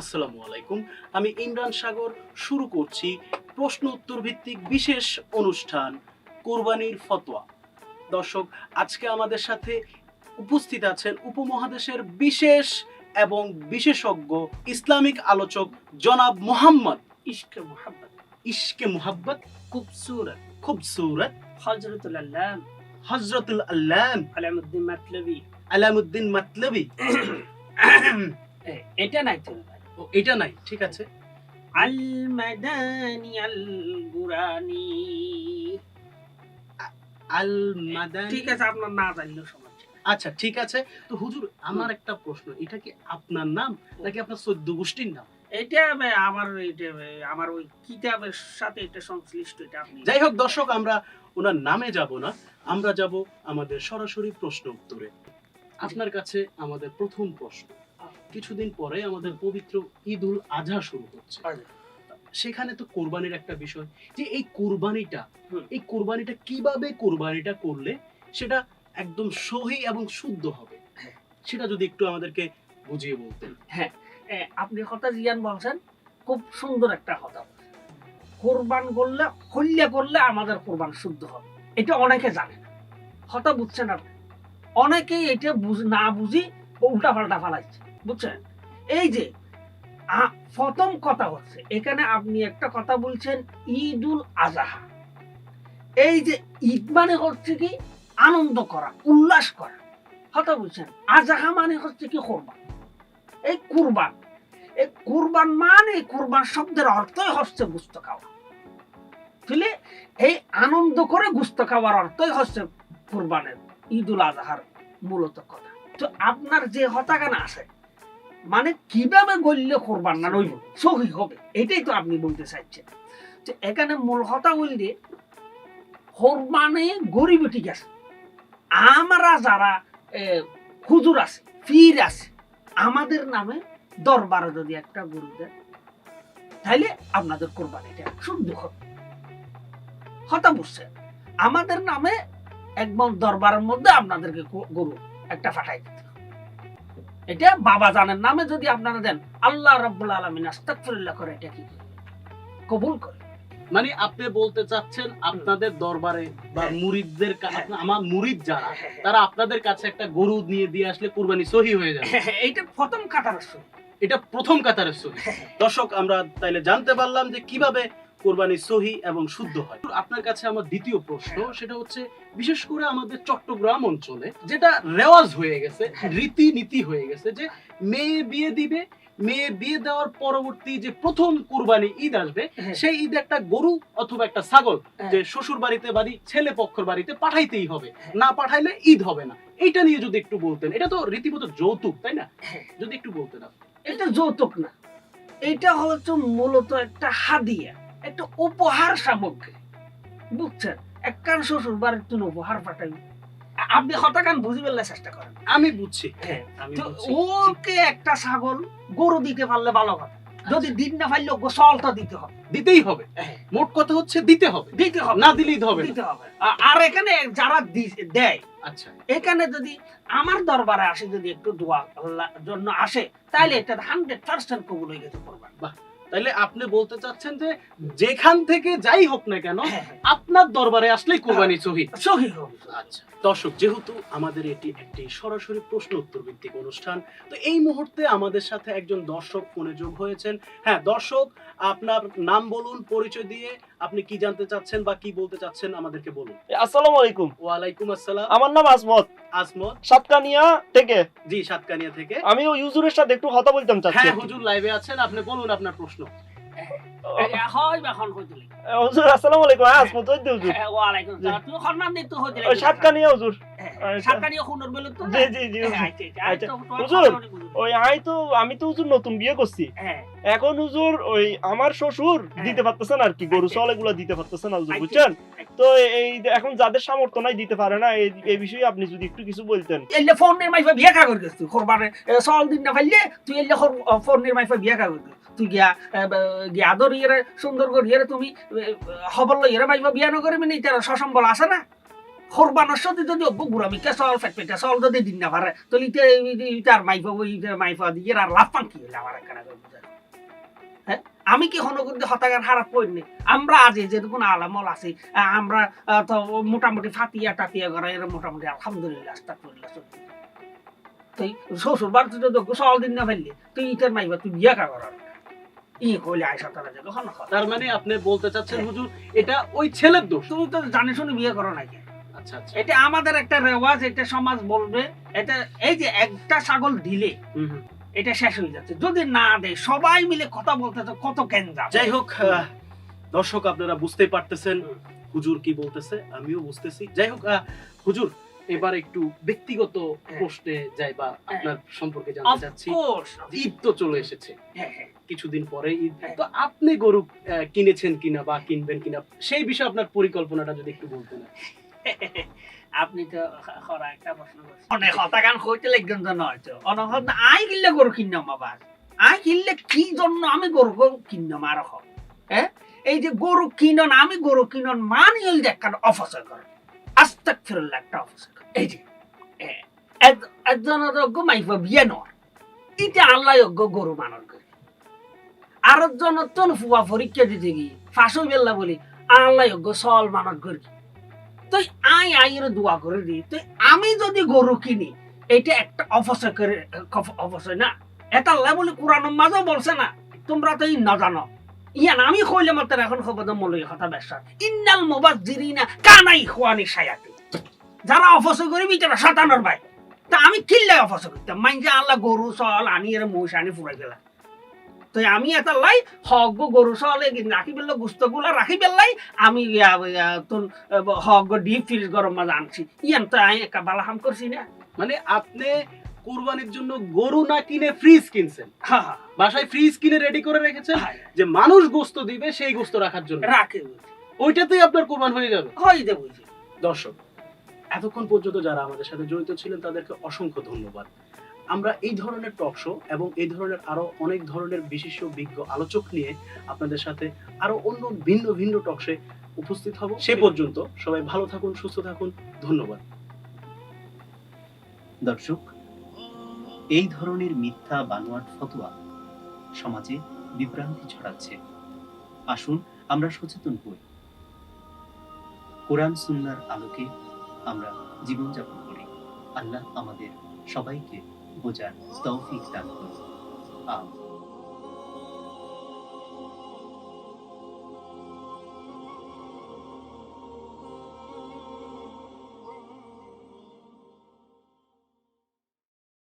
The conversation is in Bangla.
আসসালামু আলাইকুম। আমি ইমরান সাগর শুরু করছি প্রশ্ন উত্তর ভিত্তিক বিশেষ অনুষ্ঠান কোরবানির ফতোয়া। দর্শক আজকে আমাদের সাথে উপস্থিত আছেন উপমহাদেশের বিশেষ এবং বিশেষজ্ঞ ইসলামিক আলোচক জনাব মোহাম্মদ ইশক মোহাম্মদ ইশকে মুহাব্বত খুবসুরত খুবসুরত। হজরতুল আল্লাহ হজরতুল আল্লাম। আলামুদ্দিন মাতলবি। আলামুদ্দিন মাতলবি। এটা নাই তো। ও, এটা নাই ঠিক আছে। আল মাদানি আল গুরানি আল মাদানি ঠিক আছে আপনার না জানলেও সমস্যা আচ্ছা ঠিক আছে। তো হুজুর আমার একটা প্রশ্ন এটা কি আপনার নাম নাকি আপনার চোদ্দ গোষ্ঠীর নাম? এটা আমার এটা আমার ওই কিতাবের সাথে এটা সংশ্লিষ্ট এটা আপনি যাই হোক দর্শক আমরা ওনার নামে যাব না। আমরা যাব আমাদের সরাসরি প্রশ্ন উত্তরে। আপনার কাছে আমাদের প্রথম প্রশ্ন। কিছুদিন পরে আমাদের পবিত্র ঈদ উল আজহা শুরু হচ্ছে। আচ্ছা। সেখানে তো কোরবানির একটা বিষয় যে এই কোরবানিটা এই কোরবানিটা কীভাবে কোরবানিটা করলে সেটা একদম সহি এবং শুদ্ধ হবে? হ্যাঁ। সেটা যদি একটু আমাদেরকে বুঝিয়ে বলতেন। এ, আপনি কথা জিয়ান বলছেন খুব সুন্দর একটা কথা কোরবান করলে হল্যা করলে আমাদের কোরবান শুদ্ধ হবে। এটা অনেকে জানে না। কথা বুঝছেন আপনি? অনেকেই এটা বুঝ না বুঝি উল্টা পাল্টা ফালাইছে। বুঝছেন? এই যে প্রথম কথা হচ্ছে, এখানে আপনি একটা কথা বলছেন, ঈদুল আজহা। এই যে, ঈদ মানে হচ্ছে কি, আনন্দ করা, উল্লাস করা। কথা বলছেন, আজাহা মানে হচ্ছে কি কোরবান। এই কুরবান এই কুরবান মানে কুরবান শব্দের অর্থই হচ্ছে গুস্ত খাওয়া। বুঝলে? এই আনন্দ করে গুস্ত খাওয়ার অর্থই হচ্ছে কুরবানের, ঈদুল আজহার মূলত কথা। তো আপনার যে হতাকানা আছে মানে কীভাবে গড়লে কোরবান না রইব? সহি হবে। এটাই তো আপনি বলতে চাইছেন। যে এখানে মূল হতা বললে কোরবানে গরিব ঠিক আছে। আমরা যারা হুজুর আছে, পীর আছে, আমাদের নামে দরবারে যদি একটা গরু দেন তাহলে আপনাদের কোরবানিটা শুদ্ধ হবে হতা বুঝছেন আমাদের নামে একদম দরবারের মধ্যে আপনাদেরকে গরু একটা ফাটাই দিতে। এটা বাবা জানের নামে যদি আপনারা দেন আল্লাহ রব্বুল আলমিন আস্তাকফিরুল্লাহ করে এটা কি? কবুল করে। মানে আপনি বলতে চাচ্ছেন আপনাদের দরবারে বা হ্যাঁ। মুরিদদের হ্যাঁ। আমার মুরিদ যারা তারা আপনাদের কাছে একটা গরু নিয়ে দিয়ে আসলে কুরবানি সহি হয়ে যাবে। এইটা প্রথম কাতার এটা প্রথম কাতারের সহি। দর্শক আমরা তাইলে জানতে পারলাম যে কীভাবে কোরবানি সহি এবং শুদ্ধ হয় আপনার কাছে আমার দ্বিতীয় প্রশ্ন সেটা হচ্ছে বিশেষ করে আমাদের চট্টগ্রাম অঞ্চলে যেটা রেওয়াজ হয়ে গেছে হ্যাঁ। রীতি নীতি হয়ে গেছে যে মেয়ে বিয়ে দিবে মেয়ে বিয়ে দেওয়ার পরবর্তী যে প্রথম কুরবানি ঈদ আসবে সেই ঈদ একটা গরু অথবা একটা ছাগল হ্যাঁ। যে শ্বশুর বাড়িতে বাড়ি ছেলে পক্ষর বাড়িতে পাঠাইতেই হবে না পাঠাইলে ঈদ হবে না এইটা নিয়ে যদি একটু বলতেন এটা তো রীতিমতো যৌতুক তাই না হ্যাঁ। যদি একটু বলতেন আপনি। এটা যৌতুক না এটা হচ্ছে মূলত একটা হাদিয়া একটা উপহার সামগ্রী। বুঝছেন? একখান শ্বশুর বাড়ির তুমি উপহার পাঠাই। আপনি হতাকান বুঝি ফেললে চেষ্টা করেন। আমি বুঝছি। হ্যাঁ, বুঝছি। ওকে একটা ছাগল গরু দিতে পারলে ভালো কথা যদি দিন না পারলে গোসলটা দিতে হবে। দিতেই হবে। হ্যাঁ। মোট কথা হচ্ছে দিতে হবে। দিতে হবে। না দিলেই হবে দিতে হবে। আর এখানে যারা দেয় আচ্ছা। এখানে যদি আমার দরবারে আসে যদি একটু দোয়া জন্য আসে তাহলে এটা হান্ড্রেড পার্সেন্ট কবুল হয়ে গেছে করবেন। তাহলে আপনি বলতে চাচ্ছেন যে যেখান থেকে যাই হোক না কেন হ্যাঁ, আপনার দরবারে আসলেই কোরবানি সহি সহি আচ্ছা দর্শক যেহেতু আমাদের এটি একটি সরাসরি প্রশ্ন উত্তর ভিত্তিক অনুষ্ঠান তো এই মুহূর্তে আমাদের সাথে একজন দর্শক ফোনে যোগ হয়েছেন। হ্যাঁ দর্শক আপনার নাম বলুন পরিচয় দিয়ে আপনি কি জানতে চাচ্ছেন বা কি বলতে চাচ্ছেন আমাদেরকে বলুন। আসসালামু আলাইকুম। ওয়ালাইকুম আসসালাম। আমার নাম আসমত আসমত সাতকানিয়া থেকে? জি সাতকানিয়া থেকে। আমি ওই ইউজুরের সাথে একটু কথা বলতাম চাচ্ছি হ্যাঁ হুজুর লাইভে আছেন আপনি বলুন আপনার প্রশ্ন। হুজুর আসসালামু আলাইকুম হুজুর সালাম। তুমি দিতে হইতে। হুজুর আচ্ছা। সাতকানিয়া তো জি জি জি হুজুর। তোমার হুজুর, খবরই বুঝুন। ওই আই তো আমি তো হুজুর নতুন বিয়ে করছি হ্যাঁ, এখন হুজুর ওই আমার শ্বশুর হ্যাঁ। দিতে পারতেছেন আর কি গরু আচ্ছা। চল এগুলো দিতে পারতেছেন না হুজুর আচ্ছা। বুঝছেন তো এই এখন যাদের সামর্থ্য নাই দিতে পারে না এই বিষয়ে আপনি যদি একটু কিছু বলতেন এলে ফোনের মাইফা বিয়া কা করে গেছিস খরবারে সল দিন না পাইলে তুই এলে ফোনের মাইফা বিয়া কা করে গেছিস। তুই গিয়া গিয়া আদর ইয়েরে, সুন্দর করে ইয়েরে তুমি হবল ইয়েরে মাইফা বিয়া নকরে মানে তার সসম্বল আছে না? কোরবানের সাথে যদি অব্য গুড়ামিকা চল, ফেট পেটে চল যদি দিন না পারে ইতে ইতার মাইফা ওই মাইফা দিয়ে আর লাভ পান কি আমার হ্যাঁ আমি কি হন কিন্তু হতাগান হারাপ করিনি আমরা আজ যেরকম আলামল আছি আমরা তো মোটামুটি ফাতিয়া টাতিয়া করে এর মোটামুটি আলহামদুলিল্লাহ আস্তাগফিরুল্লাহ চলছে। তুই শ্বশুর বাড়িতে যদি সল দিন না ফেললি তুই ইটার মাইবা তুই বিয়া কা করার ই কইলে আয়সা তারা তার মানে আপনি বলতে চাচ্ছেন হুজুর এটা ওই ছেলের দোষ। তুমি তো জানি শুনে বিয়ে করো না কেন আচ্ছা আচ্ছা। এটা আমাদের একটা রেওয়াজ এটা সমাজ বলবে। এটা এই যে একটা ছাগল দিলে। এটা শেষ হয়ে যাচ্ছে। যদি না দেয় সবাই মিলে কথা বলতে কত কেন যাই হোক দর্শক আপনারা বুঝতে পারতেছেন। হুজুর কি বলতেছে? আমিও বুঝতেছি। যাই হোক হুজুর এবার একটু ব্যক্তিগত প্রশ্নে যাই বা আপনার সম্পর্কে জানতে চাচ্ছি। ঈদ তো চলে এসেছে। হ্যাঁ, হ্যাঁ। কিছুদিন পরে ঈদ। হ্যাঁ। তো আপনি গরু কিনেছেন কিনা বা কিনবেন কিনা সেই বিষয়ে আপনার পরিকল্পনাটা যদি একটু বলতেন। আপনি তো খরা একটা প্রশ্ন করছেন। অনেক হতাকান হইতে লাগবেন তো নয় তো। অনহত আই কিনলে গরু কিনলাম আবার। আই কিনলে কি জন্য আমি গরু গরু কিনলাম আর হ্যাঁ? এই যে গরু কিনন আমি গরু কিনন মানি একটা আস্তাক আই আমি যদি গরু কিনি এটা একটা অপচয় করে অপচয় না। এটা আল্লাহ বলে কোরআন মাঝেও বলছে না। তোমরা তো ই না ইয়ান আমি কইলে মাত্র এখন খবর মলই কথা ব্যবসা। ইন্নাল মুবাজ্জিরিনা কানাই খোয়ানি সায়াতি যারা অপচয় করিবি তারা সাতানোর ভাই। তা আমি কিল্লে অপচয় করতাম। মাইনছে আল্লাহ গরু চল আনি এর মহিষ আনি ফুরাই গেলাম তো আমি এটা লাই হক গরু চলে রাখি পেলে গুস্তগুলা রাখি পেলাই আমি তোর হক ডিপ ফ্রিজ গরম মাঝে আনছি। ইয়ান তো আমি একটা বালা হাম করছি না। মানে আপনি কুরবানির জন্য গরু না কিনে ফ্রিজ কিনছেন? হ্যাঁ হ্যাঁ, বাসায় ফ্রিজ কিনে রেডি করে রেখেছেন? হ্যাঁ, যে মানুষ গোস্ত দিবে সেই গোস্ত রাখার জন্য। রাখে ওইটাতেই আপনার কুরবান হয়ে যাবে। দে বুঝি দর্শক এতক্ষণ পর্যন্ত যারা আমাদের সাথে জড়িত ছিলেন, তাদেরকে অসংখ্য ধন্যবাদ। আমরা এই ধরনের টক শো এবং এই ধরনের আরও অনেক ধরনের বিশিষ্ট বিজ্ঞ আলোচক নিয়ে আপনাদের সাথে আরও অন্য ভিন্ন ভিন্ন টক শো উপস্থিত হব। সে পর্যন্ত সবাই ভালো থাকুন, সুস্থ থাকুন। ধন্যবাদ। দর্শক, এই ধরনের মিথ্যা বানোয়াট ফতোয়া সমাজে বিভ্রান্তি ছড়াচ্ছে। আসুন আমরা সচেতন হই। কোরআন সুন্নার আলোকে আমরা জীবনযাপন করি। আল্লাহ আমাদের সবাইকে বোঝার তৌফিক দান করুন। আমিন।